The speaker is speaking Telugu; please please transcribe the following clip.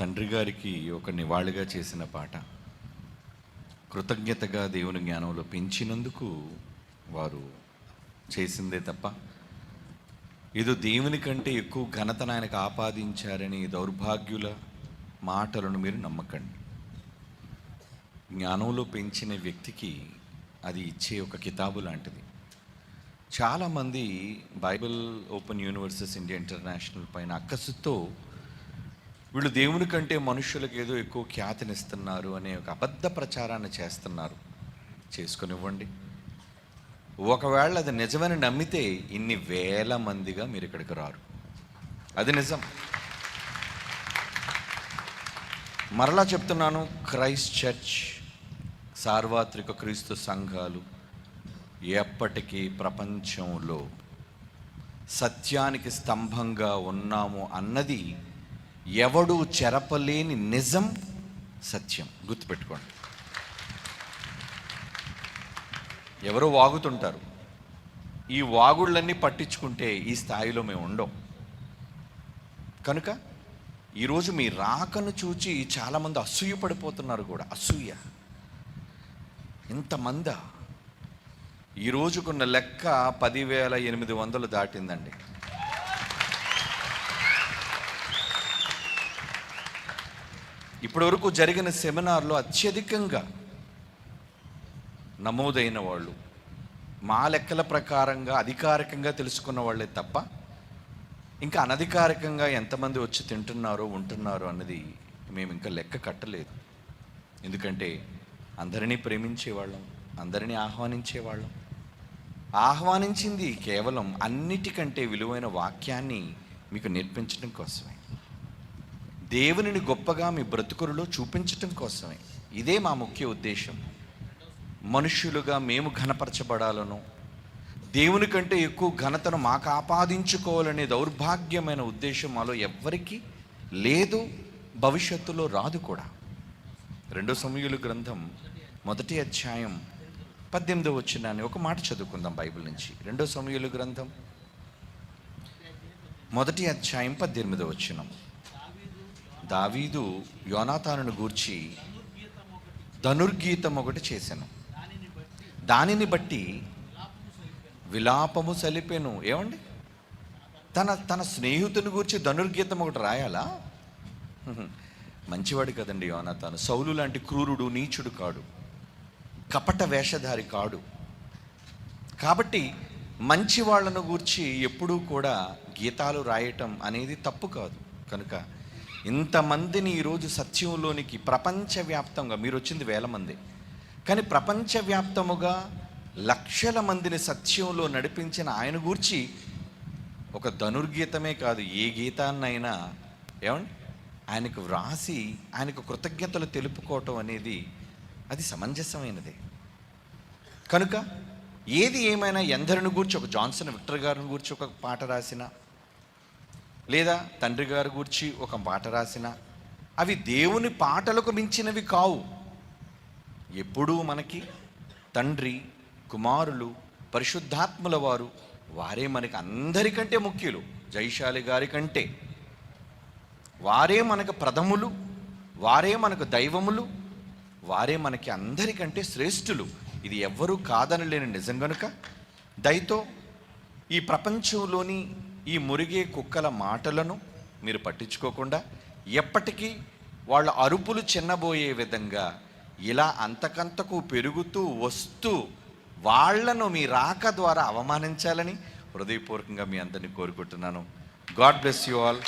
తండ్రి గారికి ఒక నివాళిగా చేసిన పాట కృతజ్ఞతగా దేవుని జ్ఞానంలో పెంచినందుకు వారు చేసిందే తప్ప ఇది దేవుని కంటే ఎక్కువ ఘనతను ఆయనకు ఆపాదించారని దౌర్భాగ్యుల మాటలను మీరు నమ్మకండి. జ్ఞానంలో పెంచిన వ్యక్తికి అది ఇచ్చే ఒక కితాబు లాంటిది. చాలామంది Bible open universities India international పైన అక్కసుతో వీళ్ళు దేవుని కంటే మనుషులకు ఏదో ఎక్కువ ఖ్యాతినిస్తున్నారు అనే ఒక అబద్ధ ప్రచారాన్ని చేస్తున్నారు. చేసుకునివ్వండి. ఒకవేళ అది నిజమని నమ్మితే ఇన్ని వేల మందిగా మీరు ఇక్కడికి రారు. అది నిజం. మరలా చెప్తున్నాను క్రైస్ట్ చర్చ్ సార్వత్రిక క్రీస్తు సంఘాలు ఎప్పటికీ ప్రపంచంలో సత్యానికి స్తంభంగా ఉన్నాము అన్నది ఎవడు చెరపలేని నిజం సత్యం. గుర్తుపెట్టుకోండి. ఎవరో వాగుతుంటారు. ఈ వాగుళ్ళన్నీ పట్టించుకుంటే ఈ స్థాయిలో మేము ఉండం. కనుక ఈరోజు మీ రాకను చూచి చాలామంది అసూయ పడిపోతున్నారు కూడా. అసూయ. ఇంతమంద? ఈ రోజుకున్న లెక్క పదివేల ఎనిమిది వందలు దాటిందండి. ఇప్పటివరకు జరిగిన సెమినార్లో అత్యధికంగా నమోదైన వాళ్ళు మా లెక్కల ప్రకారంగా అధికారికంగా తెలుసుకున్న వాళ్ళే తప్ప ఇంకా అనధికారికంగా ఎంతమంది వచ్చి తింటున్నారో ఉంటున్నారో అన్నది మేము ఇంకా లెక్క కట్టలేదు. ఎందుకంటే అందరినీ ప్రేమించేవాళ్ళం అందరినీ ఆహ్వానించేవాళ్ళం. ఆహ్వానించింది కేవలం అన్నిటికంటే విలువైన వాక్యాన్ని మీకు నేర్పించడం కోసమే. దేవునిని గొప్పగా మీ బ్రతుకులలో చూపించటం కోసమే. ఇదే మా ముఖ్య ఉద్దేశం. మనుష్యులుగా మేము ఘనపరచబడాలను దేవుని కంటే ఎక్కువ ఘనతను మాకు ఆపాదించుకోవాలనే దౌర్భాగ్యమైన ఉద్దేశం మాలో ఎవ్వరికీ లేదు భవిష్యత్తులో రాదు కూడా. రెండో సమయులు గ్రంథం మొదటి అధ్యాయం పద్దెనిమిదో వచ్చినాన్ని ఒక మాట చదువుకుందాం బైబిల్ నుంచి. రెండో సమయులు గ్రంథం మొదటి అధ్యాయం పద్దెనిమిదో వచ్చినాం దావీదు యోనాతానును గూర్చి ధనుర్గీతం ఒకటి చేశాను. దానిని బట్టి విలాపము సలిపెను. ఏమండి? తన తన స్నేహితుని గురించి ధనుర్గీతం ఒకటి రాయాలా? మంచివాడు కదండి యోనాతాను. సౌలు లాంటి క్రూరుడు నీచుడు కాడు. కపట వేషధారి కాడు. కాబట్టి మంచి వాళ్ళను గూర్చి ఎప్పుడూ కూడా గీతాలు రాయటం అనేది తప్పు కాదు. కనుక ఇంతమందిని ఈరోజు సత్యంలోనికి ప్రపంచవ్యాప్తంగా మీరు వచ్చింది వేల మంది. కానీ ప్రపంచవ్యాప్తముగా లక్షల మందిని సత్యంలో నడిపించిన ఆయన గూర్చి ఒక ధనుర్గీతమే కాదు ఏ గీతాన్నైనా ఏమండి? ఆయనకు వ్రాసి ఆయనకు కృతజ్ఞతలు తెలుపుకోవటం అనేది అది సమంజసమైనది. కనుక ఏది ఏమైనా ఎందరిని గూర్చి ఒక జాన్సన్ విక్టర్ గారిని గూర్చి ఒక పాట రాసిన లేదా తండ్రి గారి గూర్చి ఒక పాట రాసిన అవి దేవుని పాటలకు మించినవి కావు. ఎప్పుడూ మనకి తండ్రి కుమారులు పరిశుద్ధాత్ముల వారు వారే మనకి అందరికంటే ముఖ్యులు జైశాలి గారి కంటే. వారే మనకు ప్రథములు వారే మనకు దైవములు వారే మనకి అందరికంటే శ్రేష్ఠులు. ఇది ఎవ్వరూ కాదనలేని నిజం గనుక దయతో ఈ ప్రపంచంలోని ఈ మురిగే కుక్కల మాటలను మీరు పట్టించుకోకుండా ఎప్పటికీ వాళ్ళ అరుపులు చిన్నబోయే విధంగా ఇలా అంతకంతకు పెరుగుతూ వస్తూ వాళ్ళను మీ రాక ద్వారా అవమానించాలని హృదయపూర్వకంగా మీ అందరినీ కోరుకుంటున్నాను. God bless you all.